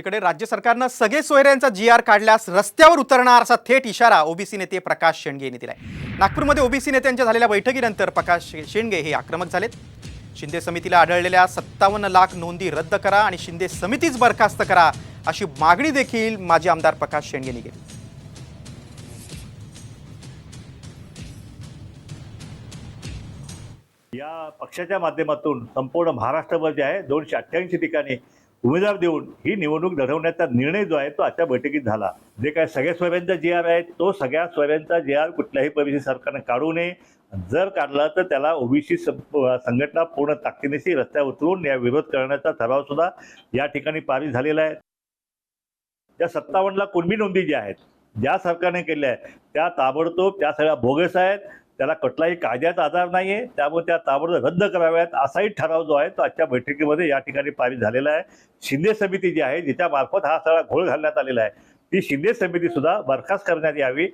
तिकडे राज्य सरकारनं सगळे सोयऱ्यांचा जी आर काढल्यास रस्त्यावर उतरणार असा थेट इशारा ओबीसी नेते प्रकाश शेंडगे यांनी दिलाय. नागपूरमध्ये ओबीसी नेत्यांच्या झालेल्या बैठकीनंतर प्रकाश शेंडगे हे आक्रमक झालेत. शिंदे समितीला आढळलेल्या सत्तावन्न लाख नोंदी रद्द करा आणि शिंदे समितीच बरखास्त करा अशी मागणी देखील माजी आमदार प्रकाश शेंडगे यांनी केली. या पक्षाच्या माध्यमातून संपूर्ण महाराष्ट्रभर जे आहे दोनशे अठ्ठ्याऐंशी ठिकाणी उमेदवार देऊन ही निवडणूक लढवण्याचा निर्णय जो आहे तो आजच्या बैठकीत झाला. जे काय सगळ्या सोयऱ्यांचा जे आर आहे तो सगळ्या सोयऱ्यांचा जे आर कुठल्याही परिस्थिती सरकारनं काढू नये. जर काढला तर त्याला ओबीसी संघटना पूर्ण ताकदीनेशी रस्त्यावर उतरून या विरोध करण्याचा ठराव सुद्धा या ठिकाणी पारित झालेला आहे. त्या सत्तावन्नला कुणबी नोंदी ज्या आहेत ज्या सरकारने केल्या आहेत त्या ताबडतोब त्या सगळ्या बोगस आहेत. त्याला कुठलाही कायद्याचा आधार नाही आहे त्यामुळे त्या ताबडतोब रद्द कराव्यात असाही ठराव जो आहे तो आजच्या बैठकीमध्ये या ठिकाणी पारित झालेला आहे. शिंदे समिती जी आहे जिच्या मार्फत हा सगळा घोळ घालण्यात आलेला आहे. ती शिंदे समिती सुद्धा बरखास्त करण्यात यावी.